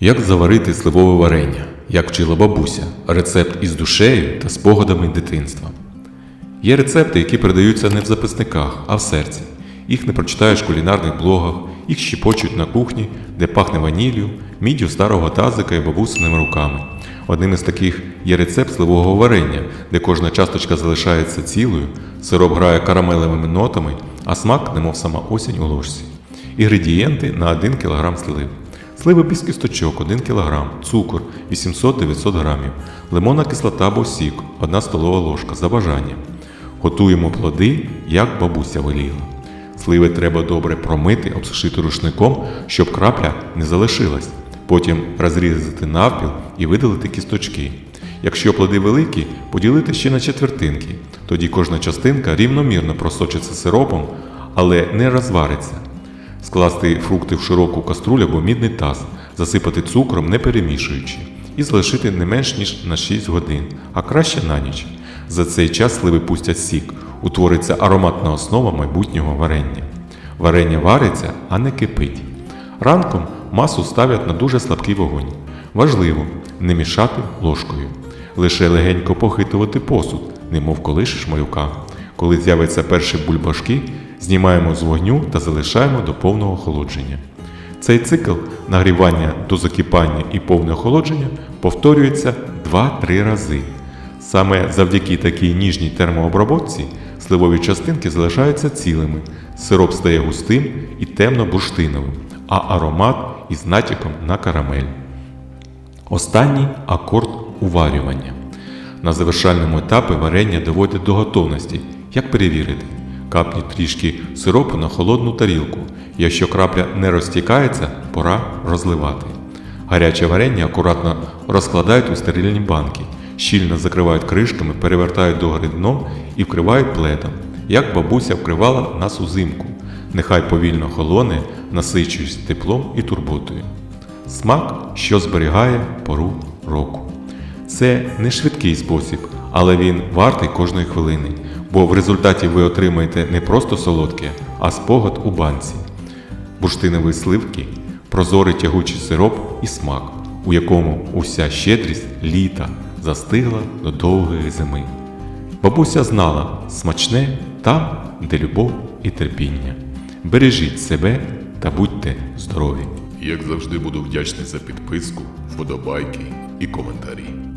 Як заварити сливове варення, як вчила бабуся, рецепт із душею та спогадами дитинства. Є рецепти, які передаються не в записниках, а в серці. Їх не прочитаєш в кулінарних блогах, їх щепочуть на кухні, де пахне ваніллю, міддю старого тазика і бабусиними руками. Одним із таких є рецепт сливового варення, де кожна часточка залишається цілою, сироп грає карамелевими нотами, а смак, немов сама осінь у ложці. Інгредієнти на 1 кг слив. Сливи без кісточок 1 кг, цукор 800-900 г, лимонна кислота або сік 1 столова ложка за бажанням. Готуємо плоди, як бабуся веліла. Сливи треба добре промити, обсушити рушником, щоб крапля не залишилась. Потім розрізати навпіл і видалити кісточки. Якщо плоди великі, поділити ще на четвертинки. Тоді кожна частинка рівномірно просочиться сиропом, але не розвариться. Скласти фрукти в широку каструлю або мідний таз, засипати цукром, не перемішуючи, і залишити не менш ніж на 6 годин, а краще на ніч. За цей час сливи пустять сік, утвориться ароматна основа майбутнього варення. Варення вариться, а не кипить. Ранком масу ставлять на дуже слабкий вогонь. Важливо не мішати ложкою. Лише легенько похитувати посуд, немов колишеш малюка. Коли з'являться перші бульбашки, знімаємо з вогню та залишаємо до повного охолодження. Цей цикл нагрівання до закипання і повне охолодження повторюється 2-3 рази. Саме завдяки такій ніжній термообробці сливові частинки залишаються цілими, сироп стає густим і темно-бурштиновим, а аромат із натяком на карамель. Останній акорд уварювання. На завершальному етапі варення доводять до готовності. Як перевірити? Капніть трішки сиропу на холодну тарілку. Якщо крапля не розтікається, пора розливати. Гаряче варення акуратно розкладають у стерильні банки, щільно закривають кришками, перевертають догори дном і вкривають пледом, як бабуся вкривала нас узимку. Нехай повільно холоне, насичуючись теплом і турботою. Смак, що зберігає пору року. Це не швидкий спосіб, але він вартий кожної хвилини, бо в результаті ви отримаєте не просто солодке, а спогад у банці, бурштинові сливки, прозорий тягучий сироп і смак, у якому уся щедрість літа застигла до довгої зими. Бабуся знала смачне там, де любов і терпіння. Бережіть себе та будьте здорові! Як завжди буду вдячний за підписку, вподобайки і коментарі.